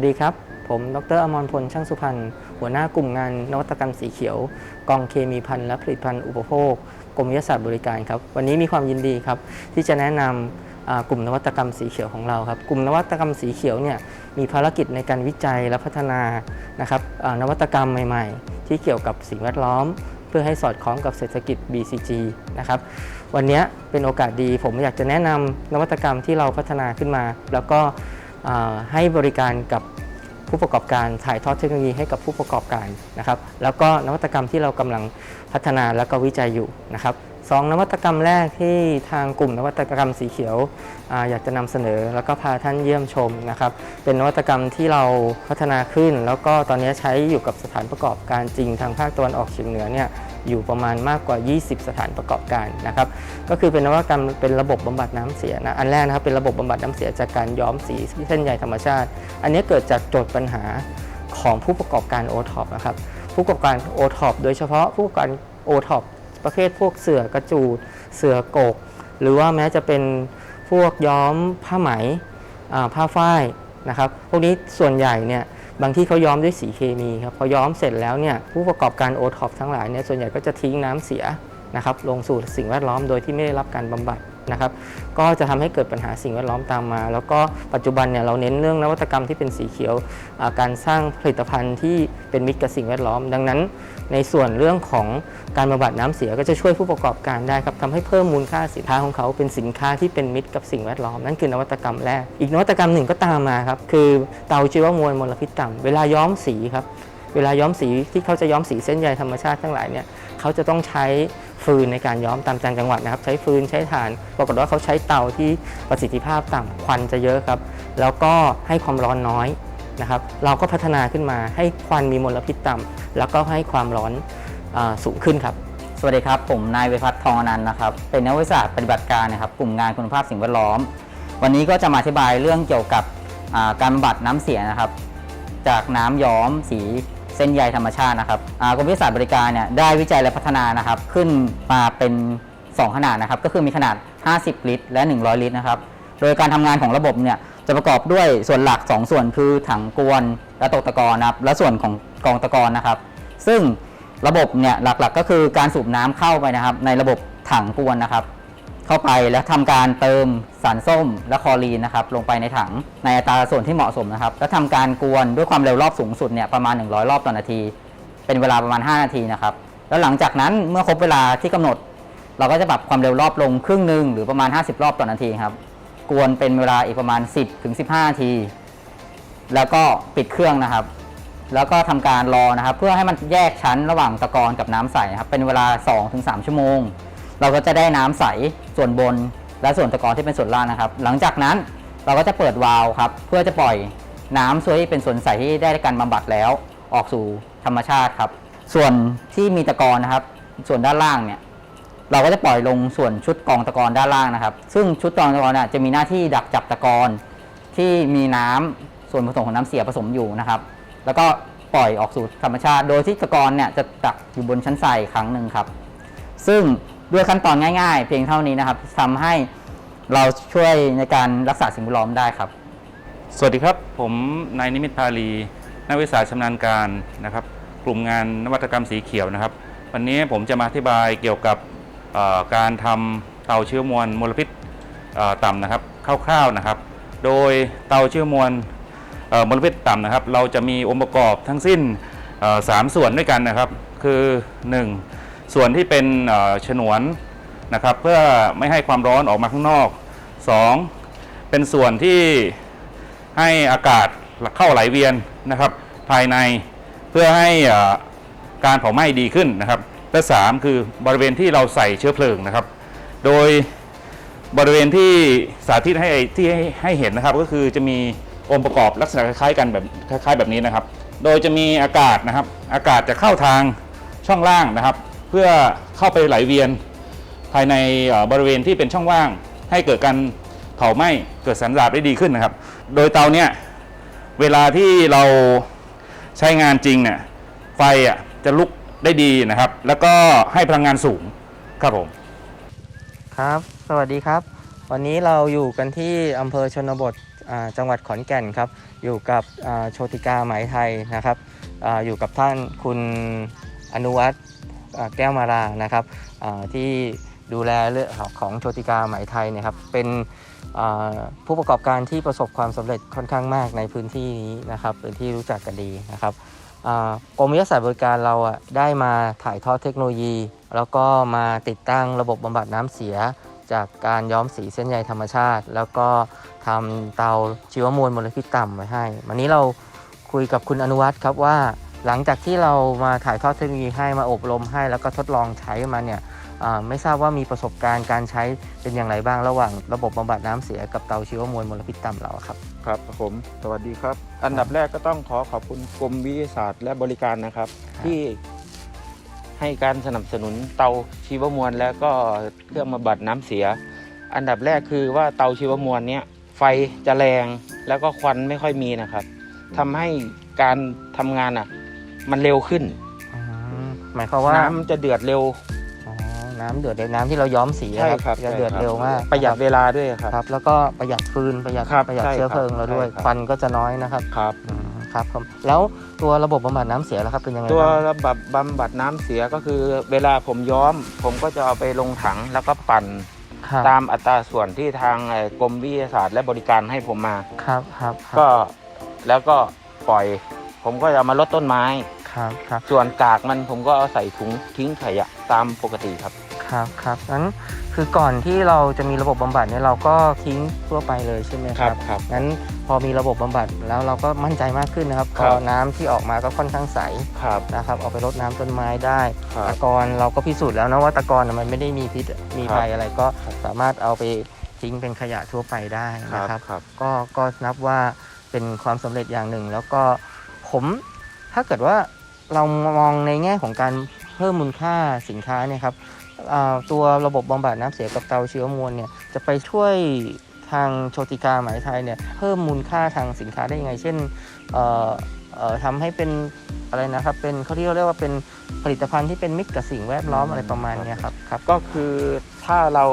สวัสดีครับ ผมดรอมรพล ช่างสุพรรณ หัวหน้ากลุ่มงานนวัตกรรมสีเขียว กองเคมีภัณฑ์และผลิตภัณฑ์อุปโภค กรมวิทยาศาสตร์บริการครับ วันนี้มีความยินดีครับ ที่จะแนะนำอ่ากลุ่มนวัตกรรมสีเขียวของเราครับ กลุ่มนวัตกรรมสีเขียวเนี่ยมีภารกิจในการวิจัยและพัฒนานะครับนวัตกรรมใหม่ๆ ที่เกี่ยวกับสิ่งแวดล้อม เพื่อให้สอดคล้องกับเศรษฐกิจ BCG นะครับ วันนี้เป็นโอกาสดีผมอยากจะแนะนำนวัตกรรมที่เราพัฒนาขึ้นมา แล้วก็ ให้บริการกับผู้ประกอบการถ่ายทอดเทคโนโลยีให้กับผู้ประกอบการนะครับ แล้วก็นวัตกรรมที่เรากำลังพัฒนาแล้วก็วิจัยอยู่นะครับสองนวัตกรรมแรกที่ทางกลุ่มนวัตกรรมสีเขียวออยากจะนำเสนอ แล้วก็พาท่านเยี่ยมชมนะครับ เป็นนวัตกรรมที่เราพัฒนาขึ้น แล้วก็ตอนนี้ใช้อยู่กับสถานประกอบการจริงทางภาคตะวันออกเฉียงเหนือเนี่ย อยู่ประมาณมากกว่า 20 สถานประกอบการนะครับ ก็คือเป็นนวัตกรรมเป็นระบบบำบัดน้ำเสียนะ อันแรกนะครับเป็นระบบบำบัดน้ำเสียจากการย้อมสีเส้นใยธรรมชาติ อันนี้เกิดจากโจทย์ปัญหาของผู้ประกอบการโอท็อปนะครับ ผู้ประกอบการโอท็อปโดยเฉพาะผู้ประกอบการโอท็อปประเภทพวกเสือกระจูด เสือกก หรือว่าแม้จะเป็นพวกย้อมผ้าไหมผ้าฝ้ายนะครับ พวกนี้ส่วนใหญ่เนี่ย บางที่เขาย้อมด้วยสีเคมีครับพอย้อมเสร็จแล้วเนี่ยผู้ประกอบการโอท็อปทั้งหลายเนี่ยส่วนใหญ่ก็จะทิ้งน้ำเสียนะครับลงสู่สิ่งแวดล้อมโดยที่ไม่ได้รับการบำบัด นะครับก็จะทำให้เกิดปัญหาสิ่งแวดล้อมตามมา แล้วก็ปัจจุบันเนี่ยเราเน้นเรื่องนวัตกรรมที่เป็นสีเขียวการสร้างผลิตภัณฑ์ที่เป็นมิตรกับสิ่งแวดล้อม ดังนั้น ในส่วนเรื่องของการบำบัดน้ำเสียก็จะช่วยผู้ประกอบการได้ครับทำให้เพิ่มมูลค่าสินค้าของเขาเป็นสินค้าที่เป็นมิตรกับสิ่งแวดล้อมนั่นคือนวัตกรรมแรก อีกนวัตกรรมหนึ่งก็ตามมาครับคือเตาชีวมวลมลพิษต่ำเวลาย้อมสีครับเวลาย้อมสีที่เขาจะย้อมสีเส้นใยธรรมชาติทั้งหลายเนี่ยเขาจะต้องใช้ ฟืนในการย้อมตามต่างจังหวัดนะครับใช้ฟืนใช้ถ่าน ปรากฏว่าเขาใช้เตาที่ประสิทธิภาพต่ำควันจะเยอะครับ แล้วก็ให้ความร้อนน้อยนะครับเราก็พัฒนาขึ้นมาให้ควันมีมลพิษต่ำแล้วก็ให้ความร้อนอสูงขึ้นครับ สวัสดีครับ ผมนายเวพัฒน์ทองอนันต์นะครับ เป็นนักวิทยาศาสตร์ปฏิบัติการนะครับกลุ่มงานคุณภาพสิ่งแวดล้อม วันนี้ก็จะมาอธิบายเรื่องเกี่ยวกับการบำบัดน้ำเสียนะครับ จากน้ำย้อมสี ส้นใยธรรมชาตินะครับกรมวิทยาศาสตร์บริการเนี่ยได้วิจัยและพัฒนานะครับขึ้นมาเป็น 2 ขนาดนะครับก็คือมีขนาด 50 ลิตร และ 100 ลิตรนะครับโดยการทำงานของระบบเนี่ยจะประกอบด้วยส่วนหลัก 2 ส่วนคือถังกวนและตกตะกอนนะครับและส่วนของกองตะกอนนะครับ ซึ่งระบบเนี่ยหลักๆก็คือการสูบน้ำเข้าไปนะครับในระบบถังกวนนะครับ เข้าไปแล้วทำการเติมสารส้มและคลอรีนนะครับลงไปในถังในอัตราส่วนที่เหมาะสมนะครับ แล้วทำการกวนด้วยความเร็วรอบสูงสุดเนี่ยประมาณ 100 รอบต่อนาที เป็นเวลาประมาณ 5 นาทีนะครับแล้วหลังจากนั้นเมื่อครบเวลาที่กำหนด เราก็จะปรับความเร็วรอบลงครึ่งหนึ่งหรือประมาณ 50 รอบต่อนาทีครับกวนเป็นเวลาอีกประมาณ 10ถึง15 นาที แล้วก็ปิดเครื่องนะครับ แล้วก็ทำการรอนะครับ เพื่อให้มันแยกชั้นระหว่างตะกอนกับน้ำใสครับเป็นเวลา 2-3 ชั่วโมง เราก็จะได้น้ำใสส่วนบน และส่วนตะกอนที่เป็นส่วนล่างนะครับ หลังจากนั้นเราก็จะเปิดวาล์วครับ เพื่อจะปล่อยน้ำส่วนที่เป็นส่วนใสที่ได้การบำบัดแล้ว ออกสู่ธรรมชาติครับ ส่วนที่มีตะกอนนะครับ ส่วนด้านล่างเนี่ยเราก็จะปล่อยลงส่วนชุดกองตะกอนด้านล่างนะครับ ซึ่งชุดกองตะกอนน่ะจะมีหน้าที่ดักจับตะกอนที่มีน้ำส่วนผสมของน้ำเสียผสมอยู่นะครับ แล้วก็ปล่อยออกสู่ธรรมชาติ โดยที่ตะกอนเนี่ยจะดักอยู่บนชั้นทรายครั้งหนึ่งครับ ซึ่ง ด้วยขั้นตอนง่าย ๆ เพียงเท่านี้นะครับทำให้เราช่วยในการรักษาสิ่งแวดล้อมได้ครับ สวัสดีครับ ผมนายนิมิตพาลี นักวิชาชำนาญการนะครับ กลุ่มงานนวัตกรรมสีเขียวนะครับ วันนี้ผมจะมาอธิบายเกี่ยวกับการทำเตาเชื้อมวลมลพิษต่ำนะครับคร่าวๆนะครับ โดยเตาเชื้อมวลมลพิษต่ำนะครับ เราจะมีองค์ประกอบทั้งสิ้นเอ่อสามส่วนด้วยกันนะครับ คือ 1. ส่วนที่เป็นฉนวนนะครับเพื่อไม่ให้ความร้อนออกมาข้างนอก 2. เป็นส่วนที่ให้อากาศเข้าไหลเวียนนะครับภายในเพื่อให้การเผาไหม้ดีขึ้นนะครับและสามคือบริเวณที่เราใส่เชื้อเพลิงนะครับ โดยบริเวณที่สาธิตให้ที่ให้ให้เห็นนะครับ ก็คือจะมีองค์ประกอบลักษณะคล้ายๆกันแบบคล้ายๆแบบนี้นะครับ โดยจะมีอากาศนะครับ อากาศจะเข้าทางช่องล่างนะครับ เพื่อเข้าไปไหลเวียนภายในบริเวณที่เป็นช่องว่าง ให้เกิดการเผาไหม้เกิดสันดาบได้ดีขึ้นนะครับ โดยเตาเนี่ยเวลาที่เราใช้งานจริงเนี่ยไฟอะจะลุกได้ดีนะครับ แล้วก็ให้พลังงานสูงครับผมครับ สวัสดีครับ วันนี้เราอยู่กันที่อำเภอชนบทจังหวัดขอนแก่นครับ อยู่กับโชติกาไหมไทยนะครับออยู่กับท่านคุณอนุวัฒน์ แก้วมารานะครับที่ดูแลเรื่องของโชติกาไหมไทยเนะครับเป็นผู้ประกอบการที่ประสบความสำเร็จค่อนข้างมากในพื้นที่นี้นะครับเป็นที่รู้จักกันดีนะครับกรมวิทยาศาสตร์บริการเราได้มาถ่ายทอดเทคโนโลยี แล้วก็มาติดตั้งระบบบำบัดน้ำเสีย จากการย้อมสีเส้นใยธรรมชาติ แล้วก็ทำเตาชีวมวลมลพิษต่ำไว้ให้ วันนี้เราคุยกับคุณอนุวัฒน์ครับว่า หลังจากที่เรามาถ่ายทอดเทคโนโลยีให้มาอบรมให้แล้วก็ทดลองใช้มาเนี่ยอ่าไม่ทราบว่ามีประสบการณ์การใช้เป็นอย่างไรบ้างระหว่างระบบบำบัดน้ำเสียกับเตาชีวมวลมลพิษต่ำเราครับครับผมสวัสดีครับ อันดับแรกก็ต้องขอขอบคุณกรมวิทยาศาสตร์และบริการนะครับครับที่ให้การสนับสนุนเตาชีวมวลและก็เครื่องบำบัดน้ำเสีย อันดับแรกคือว่าเตาชีวมวลเนี้ยไฟจะแรงแล้วก็ควันไม่ค่อยมีนะครับทำให้การทำงานอะ มันเร็วขึ้นอืมหมายความว่าน้ำจะเดือดเร็ว อ๋อน้ำเดือดเร็วน้ำที่เราย้อมสีอะใช่ครับจะเดือดใช่คบเร็วมากประหยัดเวลาด้วยครับ ครับ แล้วก็ประหยัดฟืนประหยัดครับประหยัดใช่เชื้อเพลิงครับเราด้วยใช่ครับ ควันก็จะน้อยนะครับครับ อืมครับผมแล้วตัวระบบบำบัดน้ำเสียแล้วครับเป็นยังไงตัวบ้างระบบบำบัดน้ำเสียก็คือ เวลาผมย้อม ผมก็จะเอาไปลงถังแล้วก็ปั่นครับตามอัตราส่วนที่ทางเอ่อกรมวิทยาศาสตร์และบริการให้ผมมา ครับครับครับก็แล้วก็ปล่อย ผมก็จะเอามาลดต้นไม้ ครับครับส่วนกากมันผมก็เอาใส่ถุงทิ้งขยะตามปกติครับ ครับครับงั้นคือก่อนที่เราจะมีระบบบำบัดเนี่ยเราก็ทิ้งทั่วไปเลยใช่ไหมครับครับ งั้นพอมีระบบบำบัดแล้วเราก็มั่นใจมากขึ้นนะครับคพรับอน้ำที่ออกมาก็ค่อนข้างใสครับ นะครับเอาไปรดน้ำต้นไม้ได้ครับตะกอนเราก็พิสูจน์แล้วนะว่าตะกอนน่ะมันไม่ได้มีพิษมีครับภัยอะไรก็สามารถเอาไปทิ้งเป็นขยะทั่วไปได้ครันะครับครับ ก็ก็นับว่าเป็นความสำเร็จอย่างหนึ่ง แล้วก็ ผมถ้าเกิดว่าเรามองในแง่ของการเพิ่มมูลค่าสินค้าเนี่ยครับตัวระบบบำบัดน้ำเสียกับเตาเชื้อมวลเนี่ยจะไปช่วยทางโชติกาหมายไทยเนี่ยเพิ่มมูลค่าทางสินค้าได้ยังไง เช่นเอ่อเอ่อทำให้เป็นอะไรนะครับ เป็นเขาที่เรียกว่าเป็นผลิตภัณฑ์ที่เป็นมิตรกับสิ่งแวดล้อมอะไรประมาณนี้ครับครับ ก็คือถ้าเรา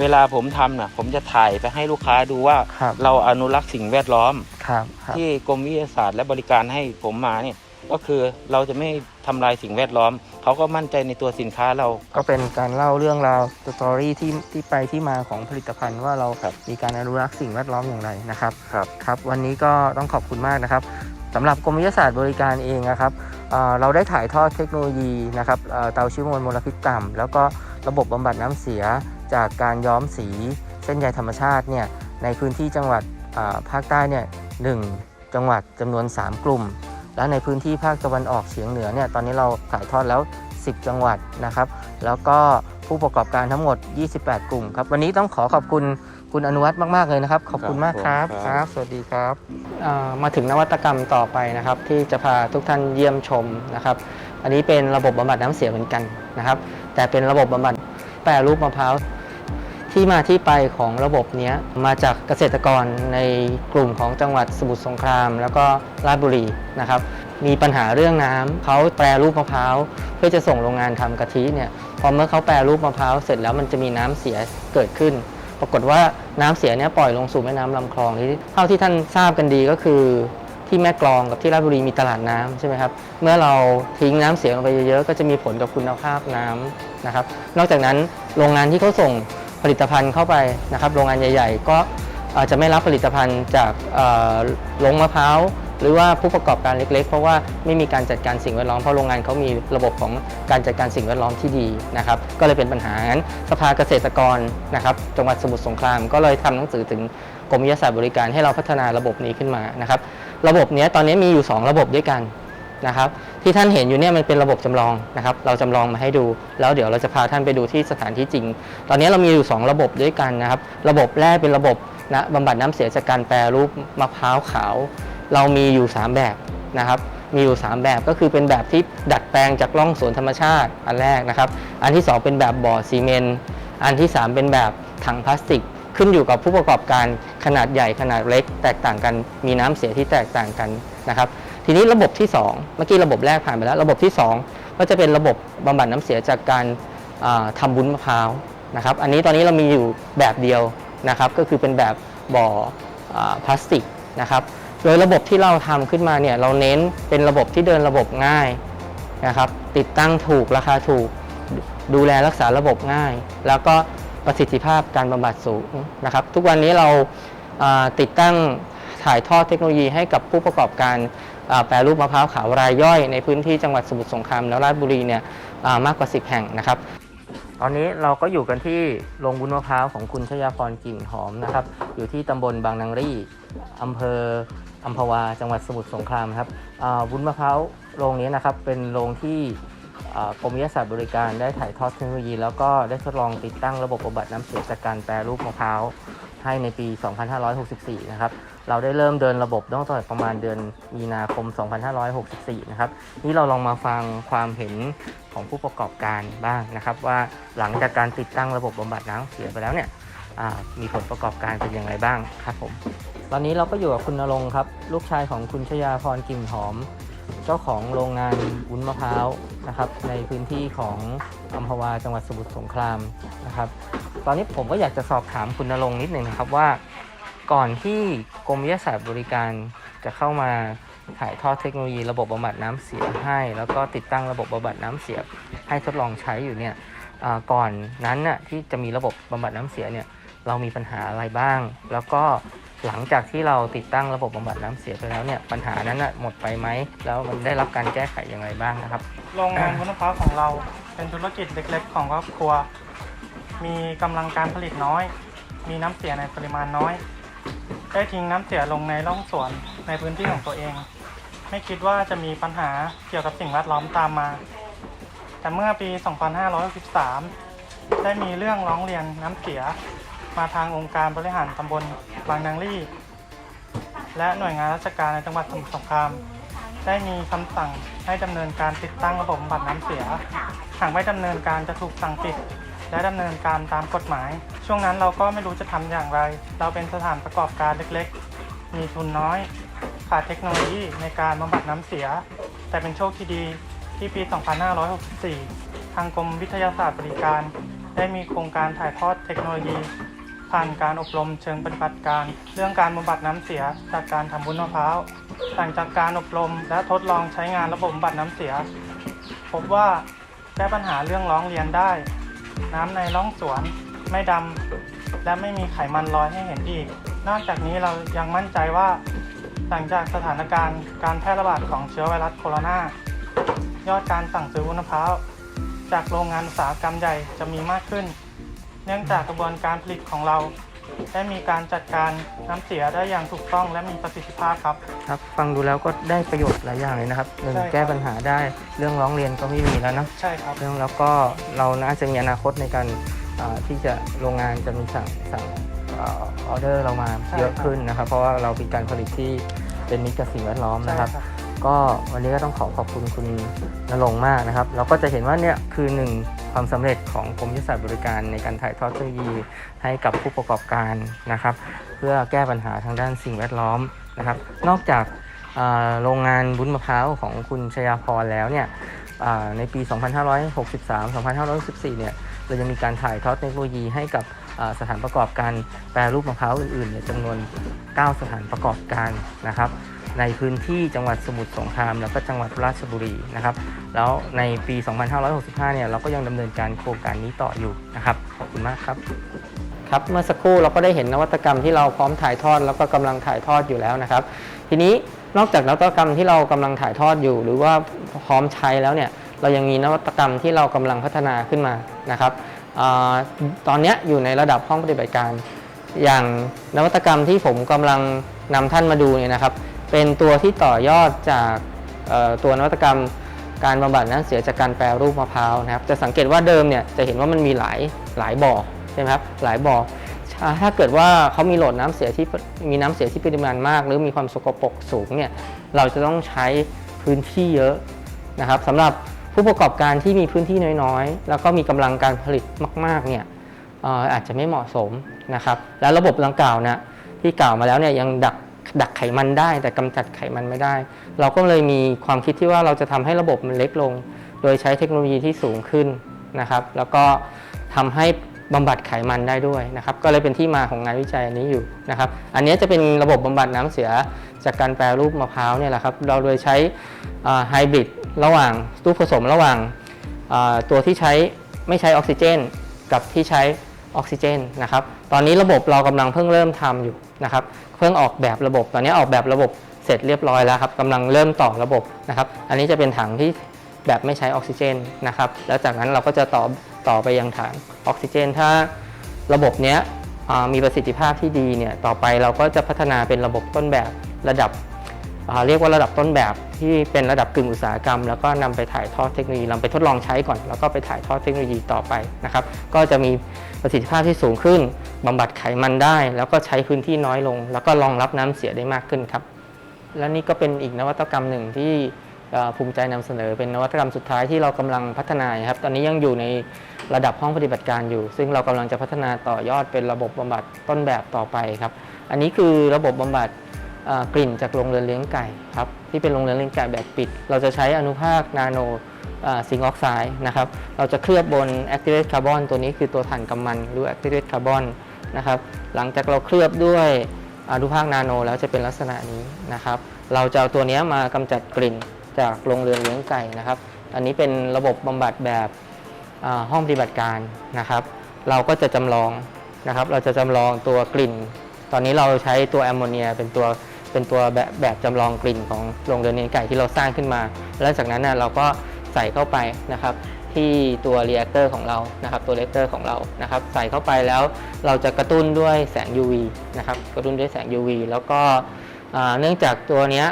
เวลาผมทำน่ะ ผมจะถ่ายไปให้ลูกค้าดูว่า ครับเราอนุรักษ์สิ่งแวดล้อม ครับครับที่กรมวิทยาศาสตร์และบริการให้ผมมาเนี่ยก็คือเราจะไม่ทำลายสิ่งแวดล้อม เขาก็มั่นใจในตัวสินค้าเรา ก็เป็นการเล่าเรื่องราวสตอรี่ที่ที่ไปที่มาของผลิตภัณฑ์ว่าเราครับมีการอนุรักษ์สิ่งแวดล้อมอย่างไรนะครับครับ ครับ วันนี้ก็ต้องขอบคุณมากนะครับสำหรับกรมวิทยาศาสตร์บริการเองนะครับเอ่อเราได้ถ่ายทอดเทคโนโลยีนะครับเอ่อเตาชีวมวลมลพิษต่ำแล้วก็ระบบบำบัดน้ำเสีย จากการย้อมสีเส้นใยธรรมชาติเนี่ยในพื้นที่จังหวัดอ่าภาคใต้เนี่ยหนึ่งจังหวัดจำนวน 3 กลุ่ม และในพื้นที่ภาคตะวันออกเฉียงเหนือเนี่ยตอนนี้เราถ่ายทอดแล้ว 10 จังหวัดนะครับ แล้วก็ผู้ประกอบการทั้งหมด 28 กลุ่มครับ วันนี้ต้องขอขอบคุณคุณอนุวัฒน์มาก ๆ เลยนะครับ ขอบคุณมากครับครับครับสวัสดีครับมาถึงนวัตกรรมต่อไปนะครับ ที่จะพาทุกท่านเยี่ยมชมนะครับ อันนี้เป็นระบบบำบัดน้ำเสียเหมือนกันนะครับ แต่เป็นระบบบำบัดแปรรูปมะพร้าว ที่มาที่ไปของระบบเนี้ยมาจากเกษตรกรในกลุ่มของจังหวัดสมุทรสงคราม แล้วก็ราชบุรีนะครับ มีปัญหาเรื่องน้ำเขาแปรรูปมะพร้าวเพื่อจะส่งโรงงานทำกะทิเนี่ยพอเมื่อเขาแปรรูปมะพร้าวเสร็จแล้วมันจะมีน้ำเสียเกิดขึ้น ปรากฏว่าน้ำเสียเนี่ยปล่อยลงสู่แม่น้ำลำคลองที่เท่าที่ท่านทราบกันดีก็คือที่แม่กลองกับที่ราชบุรีมีตลาดน้ำใช่ไหมครับ เมื่อเราทิ้งน้ำเสียลงไปเยอะๆ ก็จะมีผลกับคุณภาพน้ำนะครับ นอกจากนั้นโรงงานที่เขาส่ง ผลิตภัณฑ์เข้าไปนะครับ โรงงานใหญ่ ๆ ก็อาจจะไม่รับผลิตภัณฑ์จากเอ่อลงมะพร้าวหรือว่าผู้ประกอบการเล็ก ๆ เพราะว่าไม่มีการจัดการสิ่งแวดล้อมเพราะโรงงานเขามีระบบของการจัดการสิ่งแวดล้อมที่ดีนะครับ ก็เลยเป็นปัญหางั้นสภาเกษตรกรนะครับ จังหวัดสมุทรสงคราม ก็เลยทำหนังสือถึงกรมวิทยาศาสตร์บริการให้เราพัฒนาระบบนี้ขึ้นมานะครับ ระบบเนี้ยตอนนี้มีอยู่ 2 ระบบด้วยกัน นะครับที่ท่านเห็นอยู่เนี่ยมันเป็นระบบจำลองนะครับเราจำลองมาให้ดู แล้วเดี๋ยวเราจะพาท่านไปดูที่สถานที่จริง ตอนนี้เรามีอยู่ 2 ระบบด้วยกันนะครับระบบแรกเป็นระบบนะบำบัดน้ำเสียจากการแปรรูปมะพร้าวขาว เรามีอยู่ 3 แบบนะครับมีอยู่ 3 แบบก็คือเป็นแบบที่ดัดแปลงจากร่องสวนธรรมชาติอันแรกนะครับ อันที่ 2 เป็นแบบบ่อซีเมนต์อันที่ 3 เป็นแบบถังพลาสติก ขึ้นอยู่กับผู้ประกอบการขนาดใหญ่ขนาดเล็ก แตกต่างกันมีน้ำเสียที่แตกต่างกันนะครับ ทีนี้ระบบที่ 2 เมื่อกี้ระบบแรกผ่านไปแล้ว ระบบที่ 2 ก็จะเป็นระบบบำบัดน้ำเสียจากการอ่าทำบุญมะพร้าวนะครับ อันนี้ตอนนี้เรามีอยู่แบบเดียวนะครับ ก็คือเป็นแบบบ่อพลาสติกนะครับโดยระบบที่เราทำขึ้นมาเนี่ยเราเน้นเป็นระบบที่เดินระบบง่ายนะครับ ติดตั้งถูกราคาถูก ดูแลรักษาระบบง่าย แล้วก็ประสิทธิภาพการบำบัดสูงนะครับ ทุกวันนี้เราติดตั้งถ่ายทอดเทคโนโลยีให้กับผู้ประกอบการ แปรรูปมะพร้าวขาวรายย่อยในพื้นที่จังหวัดสมุทรสงครามและราชบุรีเนี่ยมากกว่า 10 แห่งนะครับ ตอนนี้เราก็อยู่กันที่โรงวุ้นมะพร้าวของคุณชยาพรกลิ่นหอมนะครับ อยู่ที่ตำบลบางนางรี่อำเภออัมพวาจังหวัดสมุทรสงครามครับอ่าวุ้นมะพร้าวโรงนี้นะครับเป็นโรงที่กรมวิทยาศาสตร์บริการได้ถ่ายทอดเทคโนโลยี แล้วก็ได้ทดลองติดตั้งระบบบำบัดน้ำเสียจากการแปรรูปมะพร้าวให้ในปี 2564 นะครับ เราได้เริ่มเดินระบบตั้งแต่ประมาณเดือนมีนาคม 2564 นะครับ นี่เราลองมาฟังความเห็นของผู้ประกอบการบ้างนะครับ ว่าหลังจากการติดตั้งระบบบำบัดน้ำเสียไปแล้วเนี่ยมีผลประกอบการเป็นอย่างไรบ้างครับผม ตอนนี้เราก็อยู่กับคุณนรงครับ ลูกชายของคุณชยาพรกลิ่นหอม เจ้าของโรงงานวุ้นมะพร้าวนะครับ ในพื้นที่ของอัมพวาจังหวัดสมุทรสงครามนะครับ ตอนนี้ผมก็อยากจะสอบถามคุณนรงนิดหนึ่งนะครับว่า ก่อนที่กรมวิทยาศาสตร์บริการจะเข้ามาถ่ายทอดเทคโนโลยีระบบบำบัดน้ำเสียให้ แล้วก็ติดตั้งระบบบำบัดน้ำเสียให้ทดลองใช้อยู่เนี่ยก่อนนั้นน่ะที่จะมีระบบบำบัดน้ำเสียเนี่ยเรามีปัญหาอะไรบ้าง แล้วก็หลังจากที่เราติดตั้งระบบบำบัดน้ำเสียไปแล้วเนี่ยปัญหานั้นน่ะหมดไปไหมแล้วมันได้รับการแก้ไขอย่างไรบ้างนะครับโรงงานวุ้นมะพาของเราเป็นธุรกิจเล็กๆ ของครอบครัว มีกำลังการผลิตน้อย มีน้ำเสียในปริมาณน้อย ได้ทิ้งน้ำเสียลงในร่องสวนในพื้นที่ของตัวเอง ไม่คิดว่าจะมีปัญหาเกี่ยวกับสิ่งแวดล้อมตามมา แต่เมื่อปี 2563 ได้มีเรื่องร้องเรียนน้ำเสีย มาทางองค์การบริหารตำบลบางนางรี่ และหน่วยงานราชการในจังหวัดสมุทรสงคราม ได้มีคำสั่งให้ดำเนินการติดตั้งระบบบำบัดน้ำเสีย หากไม่ดำเนินการจะถูกสั่งปิด และดำเนินการตามกฎหมาย ช่วงนั้นเราก็ไม่รู้จะทำอย่างไร เราเป็นสถานประกอบการเล็กๆ มีทุนน้อย ขาดเทคโนโลยีในการบำบัดน้ำเสีย แต่เป็นโชคที่ดีที่ปี 2564 ทางกรมวิทยาศาสตร์บริการ ได้มีโครงการถ่ายทอดเทคโนโลยี ผ่านการอบรมเชิงปฏิบัติการ เรื่องการบำบัดน้ำเสียจากการทำบุญมะพร้าวหลังจากการอบรมและทดลองใช้งานระบบบำบัดน้ำเสีย พบว่าแก้ปัญหาเรื่องร้องเรียนได้ น้ำในร่องสวนไม่ดำและไม่มีไขมันลอยให้เห็นอีก นอกจากนี้เรายังมั่นใจว่า หลังจากสถานการณ์การแพร่ระบาดของเชื้อไวรัสโคโรนายอดการสั่งซื้อวุ้นมะพร้าวจากโรงงานอุตสาหกรรมใหญ่จะมีมากขึ้น เนื่องจากกระบวนการผลิตของเรา ได้มีการจัดการน้ำเสียได้อย่างถูกต้องและมีประสิทธิภาพครับ ครับ ฟังดูแล้วก็ได้ประโยชน์หลายอย่างเลยนะครับหนึ่งใช่ครับ แก้ปัญหาได้เรื่องร้องเรียนก็ไม่มีแล้วเนอะใช่ครับ เรื่องแล้วก็เราน่าจะมีอนาคตในการอ่าที่จะโรงงานจะมีสั่งสั่งออเดอร์เรามาใช่เยอะครับขึ้นนะครับ เพราะว่าเรามีการผลิตที่เป็นมิตรกับสิ่งแวดล้อมใช่นะครับครับก็วันนี้ก็ต้องขอขอบคุณคุณนรงค์มากนะครับ เราก็จะเห็นว่าเนี่ยคือหนึ่ง ความสำเร็จของกรมวิทยศาสตร์บริการในการถ่ายทอดเทคโนโลยีให้กับผู้ประกอบการนะครับ เพื่อแก้ปัญหาทางด้านสิ่งแวดล้อมนะครับ นอกจากโรงงานบุ้นมะพร้าวของคุณชยาพรแล้วเนี่ยในปี 2563-2564 เนี่ยเรายังมีการถ่ายทอดเทคโนโลยีให้กับสถานประกอบการแปรรูปมะพร้าวอื่นๆจำนวน 9 สถานประกอบการนะครับ ในพื้นที่จังหวัดสมุทรสงครามแล้วก็จังหวัดราชบุรีนะครับ แล้วในปี 2565 เนี่ยเราก็ยังดำเนินการโครงการนี้ต่ออยู่นะครับ ขอบคุณมากครับ ครับเมื่อสักครู่เราก็ได้เห็นนวัตกรรมที่เราพร้อมถ่ายทอด แล้วก็กำลังถ่ายทอดอยู่แล้วนะครับ ทีนี้นอกจากนวัตกรรมที่เรากำลังถ่ายทอดอยู่ หรือว่าพร้อมใช้แล้วเนี่ยเรายังมีนวัตกรรมที่เรากำลังพัฒนาขึ้นมานะครับอตอนนี้อยู่ในระดับห้องปฏิบัติการ อย่างนวัตกรรมที่ผมกำลังนำท่านมาดูเนี่ยนะครับ เป็นตัวที่ต่อยอดจากตัวนวัตกรรมการบำบัดน้ำเสียจากการแปรรูปมะพร้าวนะครับ จะสังเกตว่าเดิมเนี่ยจะเห็นว่ามันมีหลายหลายบ่อใช่ไหมครับหลายบ่อถ้าเกิดว่าเขามีโหลดน้ำเสียที่มีน้ำเสียที่ปริมาณมาก หรือมีความสกปรกสูงเนี่ยเราจะต้องใช้พื้นที่เยอะนะครับสำหรับผู้ประกอบการที่มีพื้นที่น้อยๆ แล้วก็มีกำลังการผลิตมากๆเนี่ยอาจจะไม่เหมาะสมนะครับ แล้วระบบดังกล่าวนะที่กล่าวมาแล้วเนี่ยยังดัก ดักไขมันได้ แต่กำจัดไขมันไม่ได้ เราก็เลยมีความคิดที่ว่าเราจะทำให้ระบบมันเล็กลง โดยใช้เทคโนโลยีที่สูงขึ้นนะครับ แล้วก็ทำให้บำบัดไขมันได้ด้วยนะครับ ก็เลยเป็นที่มาของงานวิจัยอันนี้อยู่นะครับ อันนี้จะเป็นระบบบำบัดน้ำเสียจากการแปรรูปมะพร้าวเนี่ยแหละครับ เราโดยใช้ไฮบริดระหว่างตู้ผสมระหว่างตัวที่ใช้ไม่ใช้ออกซิเจน กับที่ใช้ออกซิเจนนะครับ ตอนนี้ระบบเรากำลังเพิ่งเริ่มทำอยู่ นะครับเพิ่งออกแบบระบบ ตอนนี้ออกแบบระบบเสร็จเรียบร้อยแล้วครับกำลังเริ่มต่อระบบนะครับ อันนี้จะเป็นถังที่แบบไม่ใช้ออกซิเจนนะครับ แล้วจากนั้นเราก็จะต่อต่อไปยังถังออกซิเจน ถ้าระบบเนี้ยมีประสิทธิภาพที่ดีเนี่ยต่อไปเราก็จะพัฒนาเป็นระบบต้นแบบระดับ เรียกว่าระดับต้นแบบที่เป็นระดับกึ่งอุตสาหกรรม แล้วก็นำไปถ่ายทอดเทคโนโลยีนำไปทดลองใช้ก่อน แล้วก็ไปถ่ายทอดเทคโนโลยีต่อไปนะครับก็จะมีประสิทธิภาพที่สูงขึ้นบำบัดไขมันได้ แล้วก็ใช้พื้นที่น้อยลง แล้วก็รองรับน้ำเสียได้มากขึ้นครับ และนี่ก็เป็นอีกนวัตกรรมหนึ่งที่ภูมิใจนำเสนอเป็นนวัตกรรมสุดท้ายที่เรากำลังพัฒนาครับตอนนี้ยังอยู่ในระดับห้องปฏิบัติการอยู่ ซึ่งเรากำลังจะพัฒนาต่อยอดเป็นระบบบำบัดต้นแบบต่อไปครับ อันนี้คือระบบบำบัด กลิ่นจากโรงเรือนเลี้ยงไก่ครับที่เป็นโรงเรือนเลี้ยงไก่แบบปิด เราจะใช้อนุภาคนาโนซิงออกไซด์นะครับเราจะเคลือบบน Activate Carbon ตัวนี้คือตัวถ่านกำมันหรือ Activate Carbon นะครับหลังจากเราเคลือบด้วยอนุภาคนาโนแล้วจะเป็นลักษณะนี้นะครับ เราจะเอาตัวนี้มากำจัดกลิ่นจากโรงเรือนเลี้ยงไก่นะครับ อันนี้เป็นระบบบำบัดแบบห้องปฏิบัติการนะครับ เราก็จะจำลองนะครับ เราจะจำลองตัวกลิ่น ตอนนี้เราใช้ตัวแอมโมเนียเป็นตัว เป็นตัวแบบแบบจำลองกลิ่นของโรงเรือนเลี้ยงไก่ที่เราสร้างขึ้นมา แล้วจากนั้นนะเราก็ใส่เข้าไปนะครับที่ตัวเรีแอคเตอร์ของเรานะครับตัวเรีแอคเตอร์ของเรานะครับใส่เข้าไปแล้วเราจะกระตุ้นด้วยแสง UV นะครับกระตุ้นด้วยแสง UV แล้วก็ เนื่องจากตัวนี้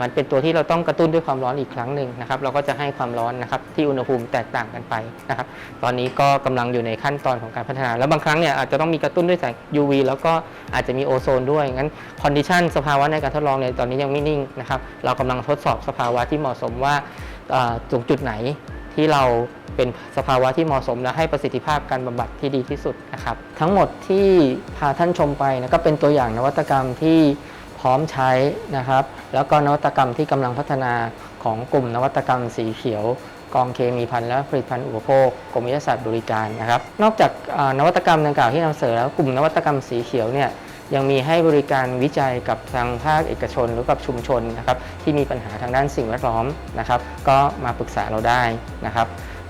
มันเป็นตัวที่เราต้องกระตุ้นด้วยความร้อนอีกครั้งหนึ่งนะครับ เราก็จะให้ความร้อนนะครับที่อุณหภูมิแตกต่างกันไปนะครับ ตอนนี้ก็กำลังอยู่ในขั้นตอนของการพัฒนา แล้วบางครั้งเนี่ยอาจจะต้องมีกระตุ้นด้วยแสง UV แล้วก็อาจจะมีโอโซนด้วยงั้นคอนดิชันสภาวะในการทดลองเนี่ยตอนนี้ยังไม่นิ่งนะครับ เรากำลังทดสอบสภาวะที่เหมาะสมว่าตรงจุดไหนที่เราเป็นสภาวะที่เหมาะสมและให้ประสิทธิภาพการบำบัดที่ดีที่สุดนะครับ ทั้งหมดที่พาท่านชมไปนะก็เป็นตัวอย่างนวัตกรรมที่ ร้อมใช้นะครับ แล้วก็นวัตกรรมที่กำลังพัฒนาของกลุ่มนวัตกรรมสีเขียว กองเคมีพันธุ์และผลิตภัณฑ์อุปโภคกรมวิทยาศาสตร์บริการนะครับ นอกจากนวัตกรรมดังกล่าวที่นำเสนอแล้วกลุ่มนวัตกรรมสีเขียวเนี่ยยังมีให้บริการวิจัยกับทางภาคเอกชนหรือกับชุมชนนะครับที่มีปัญหาทางด้านสิ่งแวดล้อมนะครับ ก็มาปรึกษาเราได้นะครับ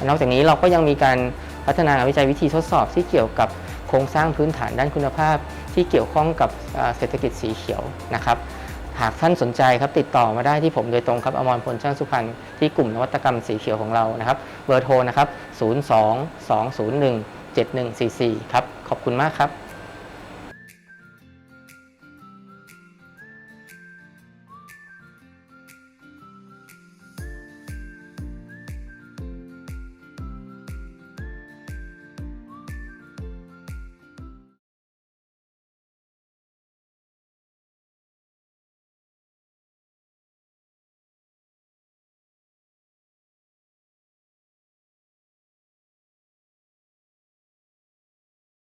นอกจากนี้เราก็ยังมีการพัฒนางานวิจัยวิธีทดสอบที่เกี่ยวกับโครงสร้างพื้นฐานด้านคุณภาพ ที่เกี่ยวข้องกับเศรษฐกิจสีเขียวนะครับ หากท่านสนใจครับติดต่อมาได้ที่ผมโดยตรงครับอมรพลช่างสุพรรณที่กลุ่มนวัตกรรมสีเขียวของเรานะครับ เบอร์โทรนะครับ 02 201 7144 ครับ ขอบคุณมากครับ